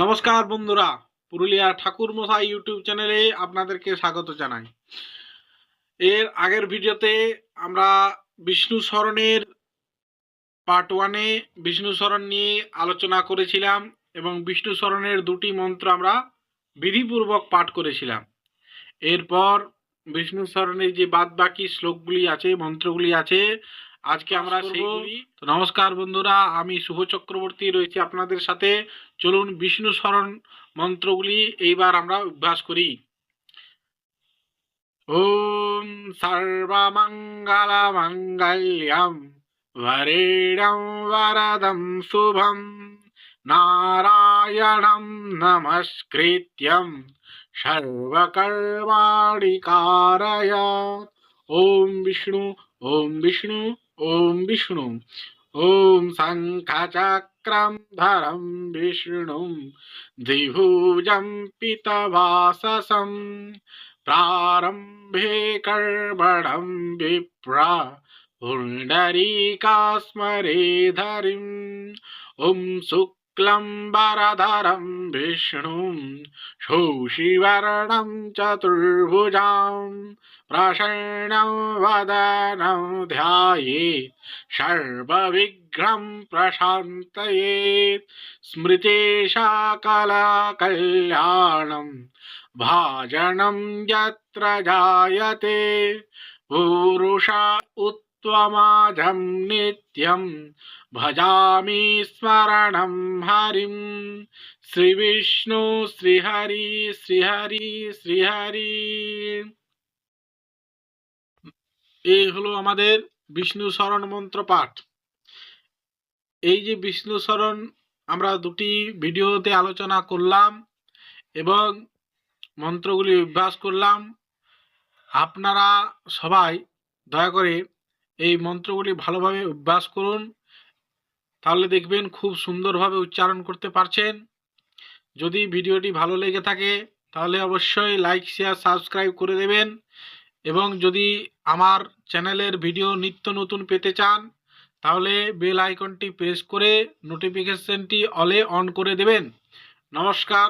নমস্কার বন্ধুরা, পুরুলিয়া ঠাকুর মশাই ইউটিউব চ্যানেলে আপনাদেরকে স্বাগত জানাই। এর আগের ভিডিওতে আমরা বিষ্ণু স্মরণের পার্ট ওয়ানে বিষ্ণু স্মরণ নিয়ে আলোচনা করেছিলাম এবং বিষ্ণু স্মরণের দুটি মন্ত্র আমরা বিধিপূর্বক পাঠ করেছিলাম। এরপর বিষ্ণু স্মরণের যে বাদ বাকি শ্লোকগুলি আছে, মন্ত্রগুলি আছে আজকে আমরা সেইগুলি তো নমস্কার বন্ধুরা আমি শুভ চক্রবর্তী রয়েছি আপনাদের সাথে। চলুন বিষ্ণু স্মরণ মন্ত্রগুলি এইবার আমরা অভ্যাস করি। ওম সর্বমঙ্গল মঙ্গল্যম বরেণম বরদম শুভম নারায়ণম নমস্কৃত্যম সর্বকর্মাণি কারয় ওম বিষ্ণু ওম ओम विष्णु ॐ शङ्खचक्रं धरं विष्णुं, द्विभुजं पितवाससं, प्रारम्भे कर्मणं विप्रा स्मरे धरी ॐ सुख वरधरं विष्णुं शोषिवर्णं चतुर्भुजां प्रसन्नं वदनं ध्यायेत् सर्वविघ्नं प्रशान्तयेत् स्मृतेशाकलकल्याणम् भाजनं यत्र जायते पुरुषा उत्त्वमाजं नित्यं भजामि स्मरणं हरिं শ্রীবিষ্ণু শ্রীহরি শ্রীহরি শ্রীহরি এই হলো আমাদের বিষ্ণু স্মরণ মন্ত্র পাঠ এই যে বিষ্ণু স্মরণ আমরা দুটি ভিডিওতে আলোচনা করলাম এবং মন্ত্রগুলি অভ্যাস করলাম আপনারা সবাই দয়া করে এই মন্ত্রগুলি ভালোভাবে অভ্যাস করুন। তাহলে দেখবেন খুব সুন্দরভাবে উচ্চারণ করতে পারছেন। যদি ভিডিওটি ভালো লেগে থাকে, তাহলে অবশ্যই লাইক শেয়ার সাবস্ক্রাইব করে দেবেন। এবং যদি আমার চ্যানেলের ভিডিও নিত্য নতুন পেতে চান, তাহলে বেল আইকনটি প্রেস করে নোটিফিকেশনটি অলে অন করে দেবেন। নমস্কার।